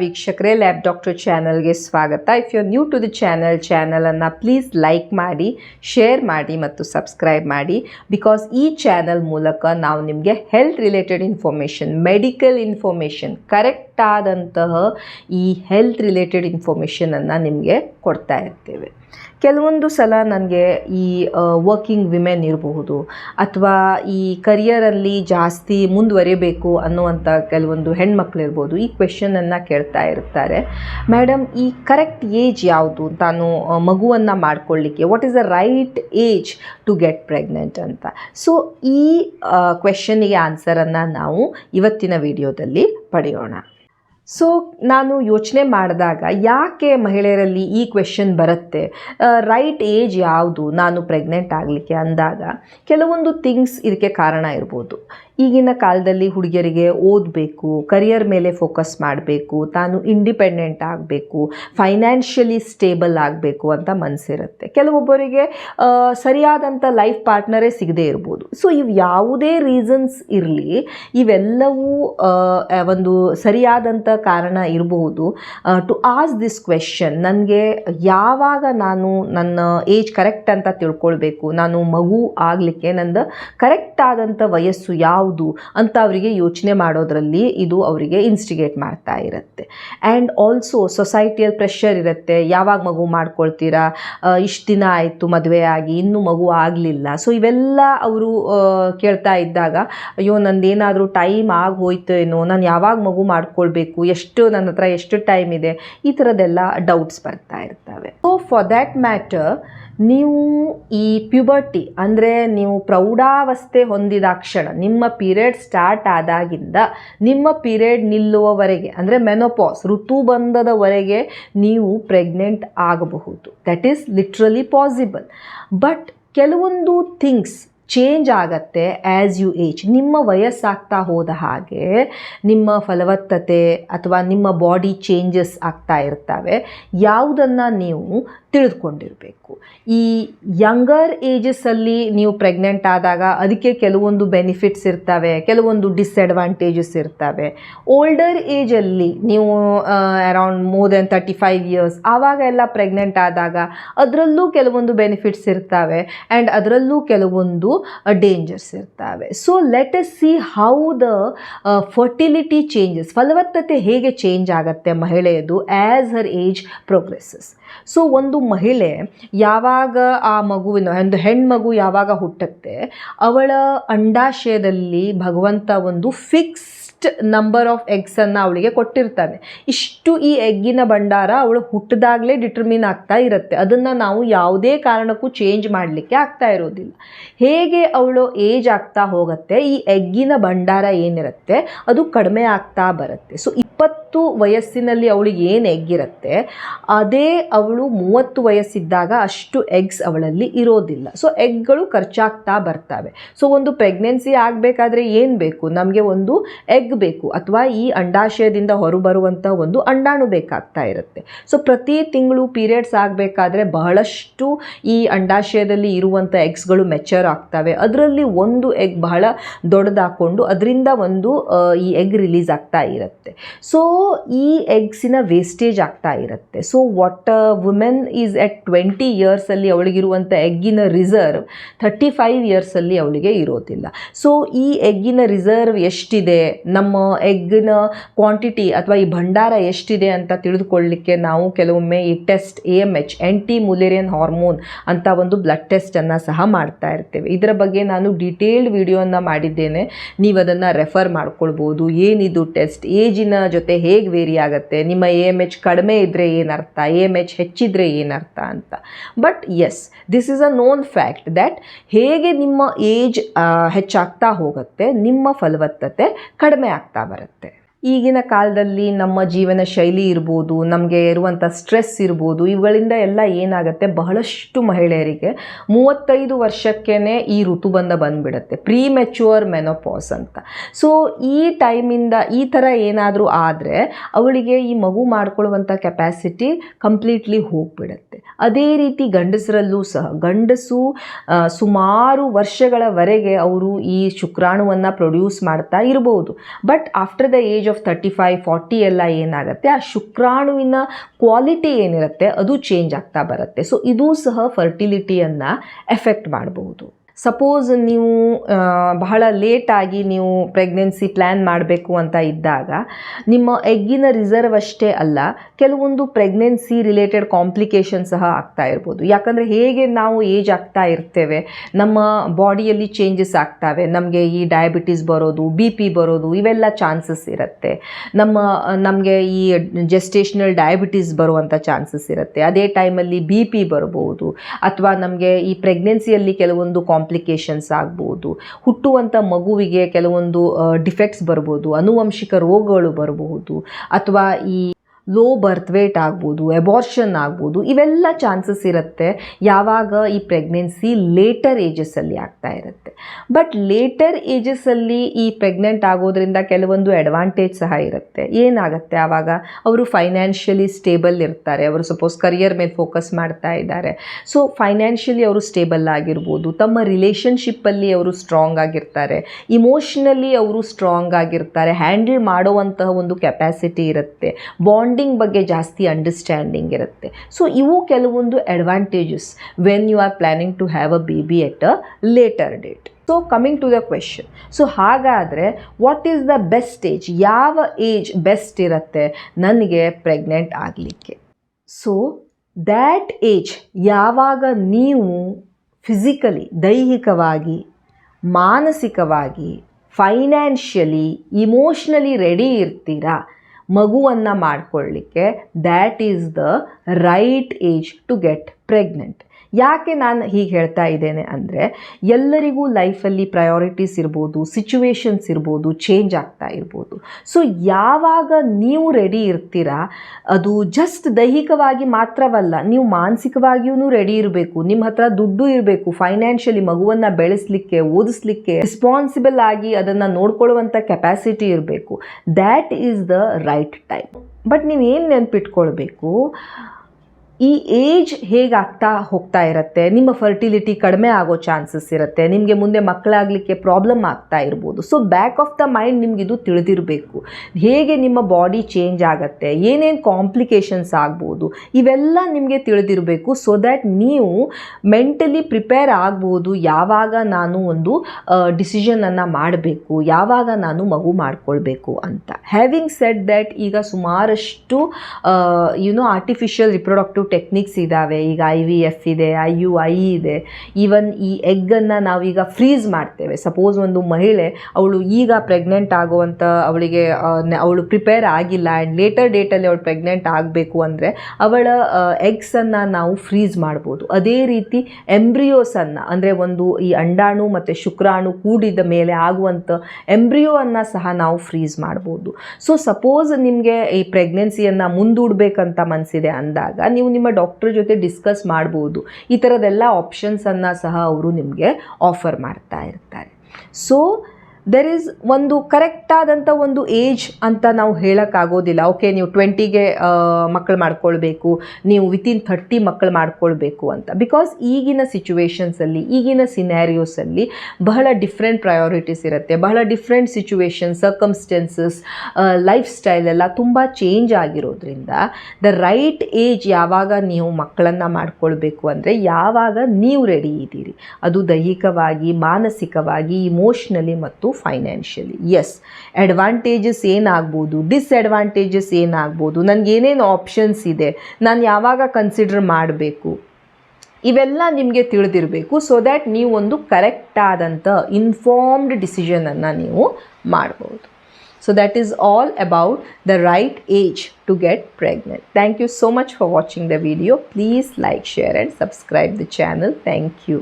ವೀಕ್ಷಕರೇ, lab doctor ಚಾನಲ್ಗೆ ಸ್ವಾಗತ. If you new to the channel ಚಾನಲನ್ನು ಪ್ಲೀಸ್ ಲೈಕ್ ಮಾಡಿ ಶೇರ್ ಮಾಡಿ ಮತ್ತು ಸಬ್ಸ್ಕ್ರೈಬ್ ಮಾಡಿ. ಬಿಕಾಸ್ ಈ ಚಾನಲ್ ಮೂಲಕ ನಾವು ನಿಮಗೆ health related information medical information correct ಆದಂತಹ ಈ ಹೆಲ್ತ್ ರಿಲೇಟೆಡ್ ಇನ್ಫಾರ್ಮೇಷನನ್ನು ನಿಮಗೆ ಕೊಡ್ತಾ ಇರ್ತೇವೆ. ಕೆಲವೊಂದು ಸಲ ನನಗೆ ಈ ವರ್ಕಿಂಗ್ ವಿಮೆನ್ ಇರಬಹುದು ಅಥವಾ ಈ ಕರಿಯರಲ್ಲಿ ಜಾಸ್ತಿ ಮುಂದುವರಿಬೇಕು ಅನ್ನುವಂಥ ಕೆಲವೊಂದು ಹೆಣ್ಮಕ್ಳು ಇರ್ಬೋದು ಈ ಕ್ವೆಶನನ್ನು ಕೇಳ್ತಾ ಇರ್ತಾರೆ. ಮೇಡಮ್ ಈ ಕರೆಕ್ಟ್ ಏಜ್ ಯಾವುದು? ತಾನು ಮಗುವನ್ನು ಮಾಡ್ಕೊಳ್ಳಿಕ್ಕೆ. What is the right age to get pregnant ಅಂತ. ಸೊ ಈ ಕ್ವೆಶನಿಗೆ ಆನ್ಸರನ್ನು ನಾವು ಇವತ್ತಿನ ವಿಡಿಯೋದಲ್ಲಿ ಪಡೆಯೋಣ. ಸೊ ನಾನು ಯೋಚನೆ ಮಾಡಿದಾಗ ಯಾಕೆ ಮಹಿಳೆಯರಲ್ಲಿ ಈ ಕ್ವೆಶನ್ ಬರುತ್ತೆ? ರೈಟ್ ಏಜ್ ಯಾವುದು? ನಾನು ಪ್ರೆಗ್ನೆಂಟ್ ಆಗಲಿಕ್ಕೆ ಅಂದಾಗ ಕೆಲವೊಂದು ಥಿಂಗ್ಸ್ ಇದಕ್ಕೆ ಕಾರಣ ಇರ್ಬೋದು. ಈಗಿನ ಕಾಲದಲ್ಲಿ ಹುಡುಗಿಯರಿಗೆ ಓದಬೇಕು ಕರಿಯರ್ ಮೇಲೆ ಫೋಕಸ್ ಮಾಡಬೇಕು, ತಾನು ಇಂಡಿಪೆಂಡೆಂಟ್ ಆಗಬೇಕು ಫೈನಾನ್ಷಿಯಲಿ ಸ್ಟೇಬಲ್ ಆಗಬೇಕು ಅಂತ ಮನಸ್ಸಿರುತ್ತೆ ಕೆಲವೊಬ್ಬರಿಗೆ ಸರಿಯಾದಂಥ ಲೈಫ್ ಪಾರ್ಟ್ನರೇ ಸಿಗದೇ ಇರ್ಬೋದು. ಸೊ ಇವು ಯಾವುದೇ ರೀಸನ್ಸ್ ಇರಲಿ, ಇವೆಲ್ಲವೂ ಒಂದು ಸರಿಯಾದಂಥ ಕಾರಣ ಇರಬಹುದು ಟು ಆಸ್ ದಿಸ್ ಕ್ವೆಶನ್ ನನಗೆ ಯಾವಾಗ ನಾನು ನನ್ನ ಏಜ್ ಕರೆಕ್ಟ್ ಅಂತ ತಿಳ್ಕೊಳ್ಬೇಕು, ನಾನು ಮಗು ಆಗಲಿಕ್ಕೆ ನಂದು ಕರೆಕ್ಟ್ ಆದಂಥ ವಯಸ್ಸು ಯಾವುದು ಅಂತ ಅವರಿಗೆ ಯೋಚನೆ ಮಾಡೋದರಲ್ಲಿ ಇದು ಅವರಿಗೆ ಇನ್ಸ್ಟಿಗೇಟ್ ಮಾಡ್ತಾ ಇರುತ್ತೆ. ಆ್ಯಂಡ್ ಆಲ್ಸೋ ಸೊಸೈಟಿಯಲ್ಲಿ ಪ್ರೆಷರ್ ಇರುತ್ತೆ. ಯಾವಾಗ ಮಗು ಮಾಡ್ಕೊಳ್ತೀರಾ? ಇಷ್ಟು ದಿನ ಆಯಿತು ಮದುವೆ ಆಗಿ, ಇನ್ನೂ ಮಗು ಆಗಲಿಲ್ಲ. ಸೊ ಇವೆಲ್ಲ ಅವರು ಕೇಳ್ತಾ ಇದ್ದಾಗ, ಅಯ್ಯೋ, ನಂದೇನಾದರೂ ಟೈಮ್ ಆಗಿ ಹೋಯ್ತು ಏನೋ, ನಾನು ಯಾವಾಗ ಮಗು ಮಾಡ್ಕೊಳ್ಬೇಕು? ಎಷ್ಟು ನನ್ನ ಹತ್ರ ಎಷ್ಟು ಟೈಮ್ ಇದೆ? ಈ ಥರದ್ದೆಲ್ಲ ಡೌಟ್ಸ್ ಬರ್ತಾ ಇರ್ತವೆ. ಸೊ ಫಾರ್ ದ್ಯಾಟ್ ಮ್ಯಾಟರ್ ನೀವು ಈ ಪ್ಯುಬರ್ಟಿ ಅಂದರೆ ನೀವು ಪ್ರೌಢಾವಸ್ಥೆ ಹೊಂದಿದಾಕ್ಷಣ ನಿಮ್ಮ ಪೀರಿಯಡ್ ಸ್ಟಾರ್ಟ್ ಆದಾಗಿಂದ ನಿಮ್ಮ ಪೀರಿಯಡ್ ನಿಲ್ಲುವವರೆಗೆ, ಅಂದರೆ ಮೆನೋಪಾಸ್ ಋತುಬಂಧದವರೆಗೆ ನೀವು ಪ್ರೆಗ್ನೆಂಟ್ ಆಗಬಹುದು. That is literally possible but ಕೆಲವೊಂದು ಥಿಂಗ್ಸ್ ಚೇಂಜ್ ಆಗತ್ತೆ ಆ್ಯಸ್ ಯು ಏಜ್ ನಿಮ್ಮ ವಯಸ್ಸಾಗ್ತಾ ಹೋದ ಹಾಗೆ ನಿಮ್ಮ ಫಲವತ್ತತೆ ಅಥವಾ ನಿಮ್ಮ ಬಾಡಿ ಚೇಂಜಸ್ ಆಗ್ತಾ ಇರ್ತವೆ. ಯಾವುದನ್ನು ನೀವು ತಿಳಿದುಕೊಂಡಿರಬೇಕು ಈ ಯಂಗರ್ ಏಜಸ್ಸಲ್ಲಿ ನೀವು ಪ್ರೆಗ್ನೆಂಟ್ ಆದಾಗ ಅದಕ್ಕೆ ಕೆಲವೊಂದು ಬೆನಿಫಿಟ್ಸ್ ಇರ್ತವೆ, ಕೆಲವೊಂದು ಡಿಸ್ಅಡ್ವಾಂಟೇಜಸ್ ಇರ್ತವೆ. ಓಲ್ಡರ್ ಏಜಲ್ಲಿ ನೀವು around more than thirty five years ಆವಾಗ ಎಲ್ಲ ಪ್ರೆಗ್ನೆಂಟ್ ಆದಾಗ ಅದರಲ್ಲೂ ಕೆಲವೊಂದು ಬೆನಿಫಿಟ್ಸ್ ಇರ್ತವೆ. ಆ್ಯಂಡ್ ಅದರಲ್ಲೂ ಕೆಲವೊಂದು ಡೇಂಜರ್ಸ್ ಇರ್ತವೆ. So let's see how the fertility changes ಫಲವತ್ತತೆ ಹೇಗೆ ಚೇಂಜ್ ಆಗುತ್ತೆ ಮಹಿಳೆಯದು as her age progresses so ಒಂದು ಮಹಿಳೆ ಯಾವಾಗ ಆ ಮಗುವಿನ, ಒಂದು ಹೆಣ್ಮಗು ಯಾವಾಗ ಹುಟ್ಟುತ್ತೆ, ಅವಳ ಅಂಡಾಶಯದಲ್ಲಿ ಭಗವಂತ ಒಂದು ಫಿಕ್ಸ್ಡ್ ನಂಬರ್ ಆಫ್ ಎಗ್ಸನ್ನು ಅವಳಿಗೆ ಕೊಟ್ಟಿರ್ತಾನೆ. ಇಷ್ಟು ಈ ಎಗ್ಗಿನ ಭಂಡಾರ ಅವಳು ಹುಟ್ಟಿದಾಗಲೇ ಡಿಟರ್ಮಿನ್ ಆಗ್ತಾ ಇರುತ್ತೆ. ಅದನ್ನು ನಾವು ಯಾವುದೇ ಕಾರಣಕ್ಕೂ ಚೇಂಜ್ ಮಾಡಲಿಕ್ಕೆ ಆಗ್ತಾ ಇರೋದಿಲ್ಲ. ಹೇಗೆ ಅವಳು ಏಜ್ ಆಗ್ತಾ ಹೋಗುತ್ತೆ, ಈ ಎಗ್ಗಿನ ಭಂಡಾರ ಏನಿರುತ್ತೆ, ಅದು ಕಡಿಮೆ ಆಗ್ತಾ ಬರುತ್ತೆ. ಸೊ ಇಪ್ಪತ್ತು ವಯಸ್ಸಿನಲ್ಲಿ ಅವಳಿಗೆ ಏನು ಎಗ್ಗಿರುತ್ತೆ ಅದೇ ಅವಳು ಮೂವತ್ತು ವಯಸ್ಸಿದ್ದಾಗ ಅಷ್ಟು ಎಗ್ಸ್ ಅವಳಲ್ಲಿ ಇರೋದಿಲ್ಲ. ಸೊ ಎಗ್ಗಳು ಖರ್ಚಾಗ್ತಾ ಬರ್ತವೆ. ಸೊ ಒಂದು ಪ್ರೆಗ್ನೆನ್ಸಿ ಆಗಬೇಕಾದ್ರೆ ಏನು ಬೇಕು? ನಮಗೆ ಒಂದು ಎಗ್ ಬೇಕು ಅಥವಾ ಈ ಅಂಡಾಶಯದಿಂದ ಹೊರಬರುವಂಥ ಒಂದು ಅಂಡಾಣು ಬೇಕಾಗ್ತಾ ಇರುತ್ತೆ. ಸೊ ಪ್ರತಿ ತಿಂಗಳು ಪೀರಿಯಡ್ಸ್ ಆಗಬೇಕಾದ್ರೆ ಬಹಳಷ್ಟು ಈ ಅಂಡಾಶಯದಲ್ಲಿ ಇರುವಂಥ ಎಗ್ಸ್ಗಳು ಮೆಚರ್ ಆಗ್ತವೆ. ಅದರಲ್ಲಿ ಒಂದು ಎಗ್ ಬಹಳ ದೊಡ್ಡದಾಕೊಂಡು ಅದರಿಂದ ಒಂದು ಈ ಎಗ್ ರಿಲೀಸ್ ಆಗ್ತಾ ಇರುತ್ತೆ. ಸೊ ಈ ಎಗ್ಸಿನ ವೇಸ್ಟೇಜ್ ಆಗ್ತಾ ಇರುತ್ತೆ. So what women is at twenty ಇಯರ್ಸಲ್ಲಿ ಅವಳಿಗಿರುವಂಥ ಎಗ್ಗಿನ ರಿಸರ್ವ್ ಥರ್ಟಿ ಫೈವ್ ಇಯರ್ಸಲ್ಲಿ ಅವಳಿಗೆ ಇರೋದಿಲ್ಲ. ಸೊ ಈ ಎಗ್ಗಿನ ರಿಸರ್ವ್ ಎಷ್ಟಿದೆ? ನಮ್ಮ ಎಗ್ಗಿನ ಕ್ವಾಂಟಿಟಿ ಅಥವಾ ಈ ಭಂಡಾರ ಎಷ್ಟಿದೆ ಅಂತ ತಿಳಿದುಕೊಳ್ಳಲಿಕ್ಕೆ ನಾವು ಕೆಲವೊಮ್ಮೆ ಈ test A M H anti Mullerian hormone ಅಂತ ಒಂದು ಬ್ಲಡ್ ಟೆಸ್ಟನ್ನು ಸಹ ಮಾಡ್ತಾ ಇರ್ತೇವೆ. ಇದರ ಬಗ್ಗೆ ನಾನು ಡೀಟೇಲ್ಡ್ ವಿಡಿಯೋನ ಮಾಡಿದ್ದೇನೆ. ನೀವು ಅದನ್ನು ರೆಫರ್ ಮಾಡ್ಕೊಳ್ಬೋದು. ಏನಿದು ಟೆಸ್ಟ್ ಏಜಿನ ಜೊತೆ ಹೇಗೆ ವೇರಿ ಆಗುತ್ತೆ? ನಿಮ್ಮ ಎ ಎಂ ಎಚ್ ಕಡಿಮೆ ಇದ್ದರೆ ಏನರ್ಥ ಎ ಎಂ ಎಚ್ ಹೆಚ್ಚಿದ್ರೆ ಏನರ್ಥ ಅಂತ. But as this is a known fact that ಹೇಗೆ ನಿಮ್ಮ ಏಜ್ ಹೆಚ್ಚಾಗ್ತಾ ಹೋಗುತ್ತೆ, ನಿಮ್ಮ ಫಲವತ್ತತೆ ಕಡಿಮೆ ಆಗ್ತಾ ಬರುತ್ತೆ. ಈಗಿನ ಕಾಲದಲ್ಲಿ ನಮ್ಮ ಜೀವನ ಶೈಲಿ ಇರ್ಬೋದು, ನಮಗೆ ಇರುವಂಥ ಸ್ಟ್ರೆಸ್ ಇರ್ಬೋದು, ಇವುಗಳಿಂದ ಎಲ್ಲ ಏನಾಗುತ್ತೆ? ಬಹಳಷ್ಟು ಮಹಿಳೆಯರಿಗೆ ಮೂವತ್ತೈದು ವರ್ಷಕ್ಕೇ ಈ ಋತುಬಂಧ ಬಂದುಬಿಡುತ್ತೆ. ಪ್ರೀ ಮೆಚ್ಯೂರ್ ಮೆನೋಪಾಸ್ ಅಂತ. ಸೊ ಈ ಟೈಮಿಂದ ಈ ಥರ ಏನಾದರೂ ಆದರೆ, ಅವಳಿಗೆ ಈ ಮಗು ಮಾಡ್ಕೊಳ್ಳುವಂಥ ಕೆಪ್ಯಾಸಿಟಿ ಕಂಪ್ಲೀಟ್ಲಿ ಹೋಗಿಬಿಡುತ್ತೆ. ಅದೇ ರೀತಿ ಗಂಡಸರಲ್ಲೂ ಸಹ, ಗಂಡಸು ಸುಮಾರು ವರ್ಷಗಳವರೆಗೆ ಅವರು ಈ ಶುಕ್ರಾಣುವನ್ನು ಪ್ರೊಡ್ಯೂಸ್ ಮಾಡ್ತಾ ಇರಬಹುದು but after the age of thirty five, forty ಎಲ್ಲ ಏನಾಗುತ್ತೆ, ಆ ಶುಕ್ರಾಣುವಿನ ಕ್ವಾಲಿಟಿ ಏನಿರುತ್ತೆ, ಅದು ಚೇಂಜ್ ಆಗ್ತಾ ಬರುತ್ತೆ. ಸೊ, ಇದು ಸಹ ಫರ್ಟಿಲಿಟಿಯನ್ನು ಎಫೆಕ್ಟ್ ಮಾಡಬಹುದು ಸಪೋಸ್ ನೀವು ಬಹಳ ಲೇಟಾಗಿ ನೀವು ಪ್ರೆಗ್ನೆನ್ಸಿ ಪ್ಲ್ಯಾನ್ ಮಾಡಬೇಕು ಅಂತ ಇದ್ದಾಗ, ನಿಮ್ಮ ಎಗ್ಗಿನ ರಿಸರ್ವ್ ಅಷ್ಟೇ ಅಲ್ಲ, ಕೆಲವೊಂದು ಪ್ರೆಗ್ನೆನ್ಸಿ ರಿಲೇಟೆಡ್ ಕಾಂಪ್ಲಿಕೇಶನ್ ಸಹ ಆಗ್ತಾ ಇರ್ಬೋದು. ಯಾಕಂದರೆ ಹೇಗೆ ನಾವು ಏಜ್ ಆಗ್ತಾ ಇರ್ತೇವೆ, ನಮ್ಮ ಬಾಡಿಯಲ್ಲಿ ಚೇಂಜಸ್ ಆಗ್ತವೆ. ನಮಗೆ ಈ ಡಯಾಬಿಟೀಸ್ ಬರೋದು ಬಿ ಪಿ ಬರೋದು, ಇವೆಲ್ಲ ಚಾನ್ಸಸ್ ಇರುತ್ತೆ. ನಮ್ಮ, ನಮಗೆ ಈ ಜೆಸ್ಟೇಷನಲ್ ಡಯಾಬಿಟೀಸ್ ಬರುವಂಥ ಚಾನ್ಸಸ್ ಇರುತ್ತೆ. ಅದೇ ಟೈಮಲ್ಲಿ ಬಿ ಪಿ ಬರ್ಬೋದು. ಅಥವಾ ನಮಗೆ ಈ ಪ್ರೆಗ್ನೆನ್ಸಿಯಲ್ಲಿ ಕೆಲವೊಂದು ಕಾಂಪ್ಲಿಕೇಶನ್ಸ್ ಆಗ್ಬೋದು ಹುಟ್ಟುವಂಥ ಮಗುವಿಗೆ ಕೆಲವೊಂದು ಡಿಫೆಕ್ಟ್ಸ್ ಬರ್ಬೋದು, ಅನುವಂಶಿಕ ರೋಗಗಳು ಬರಬಹುದು ಅಥವಾ ಈ ಲೋ ಬರ್ತ್ ವೇಟ್ ಆಗ್ಬೋದು ಎಬಾರ್ಷನ್ ಆಗ್ಬೋದು, ಇವೆಲ್ಲ ಚಾನ್ಸಸ್ ಇರುತ್ತೆ. ಯಾವಾಗ ಈ ಪ್ರೆಗ್ನೆನ್ಸಿ ಲೇಟರ್ ಏಜಸ್ಸಲ್ಲಿ ಆಗ್ತಾ ಇರುತ್ತೆ. ಬಟ್ ಲೇಟರ್ ಏಜಸ್ಸಲ್ಲಿ ಈ ಪ್ರೆಗ್ನೆಂಟ್ ಆಗೋದ್ರಿಂದ ಕೆಲವೊಂದು ಅಡ್ವಾಂಟೇಜ್ ಸಹ ಇರುತ್ತೆ. ಏನಾಗುತ್ತೆ ಆವಾಗ? ಅವರು ಫೈನಾನ್ಷಿಯಲಿ ಸ್ಟೇಬಲ್ ಇರ್ತಾರೆ. ಅವರು ಸಪೋಸ್ ಕರಿಯರ್ ಮೇಲೆ ಫೋಕಸ್ ಮಾಡ್ತಾ ಇದ್ದಾರೆ. ಸೊ ಫೈನಾನ್ಷಿಯಲಿ ಅವರು ಸ್ಟೇಬಲ್ ಆಗಿರ್ಬೋದು. ತಮ್ಮ ರಿಲೇಷನ್ಶಿಪ್ಪಲ್ಲಿ ಅವರು ಸ್ಟ್ರಾಂಗ್ ಆಗಿರ್ತಾರೆ. ಇಮೋಷ್ನಲಿ ಅವರು ಸ್ಟ್ರಾಂಗ್ ಆಗಿರ್ತಾರೆ. ಹ್ಯಾಂಡಲ್ ಮಾಡುವಂತಹ ಒಂದು ಕೆಪ್ಯಾಸಿಟಿ ಇರುತ್ತೆ. ಬಾಂಡಿಂಗ್ ಬಗ್ಗೆ ಜಾಸ್ತಿ ಅಂಡರ್ಸ್ಟ್ಯಾಂಡಿಂಗ್ ಇರುತ್ತೆ. ಸೊ ಇವು ಕೆಲವೊಂದು advantages when you are planning to have a baby at a later date so coming to the question so ಹಾಗಾದರೆ what is the best age ಯಾವ ಏಜ್ ಬೆಸ್ಟ್ ಇರುತ್ತೆ ನನಗೆ ಪ್ರೆಗ್ನೆಂಟ್ ಆಗಲಿಕ್ಕೆ? ಸೊ ದ್ಯಾಟ್ ಏಜ್ ಯಾವಾಗ ನೀವು physically ದೈಹಿಕವಾಗಿ, ಮಾನಸಿಕವಾಗಿ financially emotionally ready ಇರ್ತೀರಾ? ಮಗುವನ್ನು ಮಾಡಿಕೊಳ್ಳಿಕ್ಕೆ that is the right age to get pregnant ಯಾಕೆ ನಾನು ಹೀಗೆ ಹೇಳ್ತಾ ಇದ್ದೇನೆ ಅಂದರೆ ಎಲ್ಲರಿಗೂ ಲೈಫಲ್ಲಿ ಪ್ರಯಾರಿಟೀಸ್ ಇರ್ಬೋದು ಸಿಚುವೇಶನ್ಸ್ ಇರ್ಬೋದು ಚೇಂಜ್ ಆಗ್ತಾ ಇರ್ಬೋದು. ಸೊ ಯಾವಾಗ ನೀವು ರೆಡಿ ಇರ್ತೀರಾ, ಅದು ಜಸ್ಟ್ ದೈಹಿಕವಾಗಿ ಮಾತ್ರವಲ್ಲ, ನೀವು ಮಾನಸಿಕವಾಗಿಯೂ ರೆಡಿ ಇರಬೇಕು ನಿಮ್ಮ ಹತ್ರ ದುಡ್ಡು ಇರಬೇಕು ಫೈನಾನ್ಷಿಯಲಿ ಮಗುವನ್ನು ಬೆಳೆಸಲಿಕ್ಕೆ, ಓದಿಸ್ಲಿಕ್ಕೆ ರೆಸ್ಪಾನ್ಸಿಬಲ್ ಆಗಿ ಅದನ್ನು ನೋಡ್ಕೊಳ್ಳುವಂಥ ಕೆಪಾಸಿಟಿ ಇರಬೇಕು. That is the right time but ನೀವು ಏನು ನೆನ್ಪಿಟ್ಕೊಳ್ಬೇಕು? ಈ ಏಜ್ ಹೇಗಾಗ್ತಾ ಹೋಗ್ತಾ ಇರುತ್ತೆ? ನಿಮ್ಮ ಫರ್ಟಿಲಿಟಿ ಕಡಿಮೆ ಆಗೋ ಚಾನ್ಸಸ್ ಇರುತ್ತೆ. ನಿಮಗೆ ಮುಂದೆ ಮಕ್ಕಳಾಗಲಿಕ್ಕೆ ಪ್ರಾಬ್ಲಮ್ ಆಗ್ತಾ ಇರ್ಬೋದು. So back of the mind ನಿಮ್ಗೆ ಇದು ತಿಳಿದಿರಬೇಕು. ಹೇಗೆ ನಿಮ್ಮ ಬಾಡಿ ಚೇಂಜ್ ಆಗುತ್ತೆ? ಏನೇನು ಕಾಂಪ್ಲಿಕೇಶನ್ಸ್ ಆಗ್ಬೋದು? ಇವೆಲ್ಲ ನಿಮಗೆ ತಿಳಿದಿರಬೇಕು. ಸೊ ದ್ಯಾಟ್ ನೀವು ಮೆಂಟಲಿ ಪ್ರಿಪೇರ್ ಆಗ್ಬೋದು. ಯಾವಾಗ ನಾನು ಒಂದು ಡಿಸಿಷನನ್ನು ಮಾಡಬೇಕು. ಯಾವಾಗ ನಾನು ಮಗು ಮಾಡಿಕೊಳ್ಬೇಕು ಅಂತ. ಹ್ಯಾವಿಂಗ್ ಸೆಟ್ ದ್ಯಾಟ್ ಈಗ ಸುಮಾರಷ್ಟು ಯುನೋ ಆರ್ಟಿಫಿಷಿಯಲ್ ರಿಪ್ರೊಡಕ್ಟಿವ್ ಟೆಕ್ನಿಕ್ಸ್ ಇದ್ದಾವೆ ಈಗ ಐ ವಿ ಎಫ್ ಇದೆ ಐ ಯು ಐ ಇದೆ. ಈವನ್ ಈ ಎಗ್ಗನ್ನು ನಾವೀಗ ಫ್ರೀಸ್ ಮಾಡ್ತೇವೆ. ಸಪೋಸ್ ಒಂದು ಮಹಿಳೆ, ಅವಳು ಈಗ ಪ್ರೆಗ್ನೆಂಟ್ ಆಗುವಂಥ ಅವಳಿಗೆ ಅವಳು ಪ್ರಿಪೇರ್ ಆಗಿಲ್ಲ ಆ್ಯಂಡ್ ಲೇಟರ್ ಡೇಟಲ್ಲಿ ಅವಳು ಪ್ರೆಗ್ನೆಂಟ್ ಆಗಬೇಕು ಅಂದರೆ ಅವಳ ಎಗ್ಸನ್ನು ನಾವು ಫ್ರೀಸ್ ಮಾಡ್ಬೋದು. ಅದೇ ರೀತಿ ಎಂಬ್ರಿಯೋಸನ್ನು ಅಂದರೆ ಒಂದು ಈ ಅಂಡಾಣು ಮತ್ತು ಶುಕ್ರಾಣು ಕೂಡಿದ ಮೇಲೆ ಆಗುವಂಥ ಎಂಬ್ರಿಯೋವನ್ನು ಸಹ ನಾವು ಫ್ರೀಸ್ ಮಾಡ್ಬೋದು. ಸೊ ಸಪೋಸ್ ನಿಮಗೆ ಈ ಪ್ರೆಗ್ನೆನ್ಸಿಯನ್ನು ಮುಂದೂಡಬೇಕಂತ ಮನಸ್ಸಿದೆ ಅಂದಾಗ, ನೀವು ನಿಮ್ಮ ಡಾಕ್ಟ್ರ್ ಜೊತೆ ಡಿಸ್ಕಸ್ ಮಾಡ್ಬೋದು. ಈ ಥರದ್ದೆಲ್ಲ ಆಪ್ಷನ್ಸನ್ನು ಸಹ ಅವರು ನಿಮಗೆ ಆಫರ್ ಮಾಡ್ತಾ ಇರ್ತಾರೆ. ಸೊ ದೆರ್ ಇಸ್ ಒಂದು ಕರೆಕ್ಟಾದಂಥ ಒಂದು ಏಜ್ ಅಂತ ನಾವು ಹೇಳೋಕ್ಕಾಗೋದಿಲ್ಲ. ಓಕೆ ನೀವು ಟ್ವೆಂಟಿಗೆ ಮಕ್ಕಳು ಮಾಡ್ಕೊಳ್ಬೇಕು, ನೀವು ವಿತಿನ್ ಥರ್ಟಿ ಮಕ್ಕಳು ಮಾಡ್ಕೊಳ್ಬೇಕು ಅಂತ. ಬಿಕಾಸ್ ಈಗಿನ ಸಿಚುವೇಶನ್ಸಲ್ಲಿ ಈಗಿನ ಸಿನಾರಿಯೋಸಲ್ಲಿ ಬಹಳ ಡಿಫ್ರೆಂಟ್ ಪ್ರಯಾರಿಟೀಸ್ ಇರುತ್ತೆ. ಬಹಳ different situation circumstances life style ಎಲ್ಲ ತುಂಬ ಚೇಂಜ್ ಆಗಿರೋದ್ರಿಂದ ದ ರೈಟ್ ಏಜ್ ಯಾವಾಗ ನೀವು ಮಕ್ಕಳನ್ನು ಮಾಡ್ಕೊಳ್ಬೇಕು ಅಂದರೆ ಯಾವಾಗ ನೀವು ರೆಡಿ ಇದ್ದೀರಿ. ಅದು ದೈಹಿಕವಾಗಿ, ಮಾನಸಿಕವಾಗಿ ಇಮೋಷ್ನಲಿ ಮತ್ತು ಫೈನಾನ್ಷಿಯಲಿ ಎಸ್ ಅಡ್ವಾಂಟೇಜಸ್ ಏನಾಗ್ಬೋದು ಡಿಸ್ಅಡ್ವಾಂಟೇಜಸ್ ಏನಾಗ್ಬೋದು, ನನಗೆ ಏನೇನು ಆಪ್ಷನ್ಸ್ ಇದೆ, ನಾನು ಯಾವಾಗ ಕನ್ಸಿಡರ್ ಮಾಡಬೇಕು, ಇವೆಲ್ಲ ನಿಮಗೆ ತಿಳಿದಿರಬೇಕು ಸೊ ದ್ಯಾಟ್ ನೀವು ಒಂದು ಕರೆಕ್ಟಾದಂಥ ಇನ್ಫಾರ್ಮ್ಡ್ ಡಿಸಿಷನನ್ನು ನೀವು ಮಾಡ್ಬೋದು. So that is all about the right age to get pregnant thank you so much for watching the video please like share and subscribe the channel thank you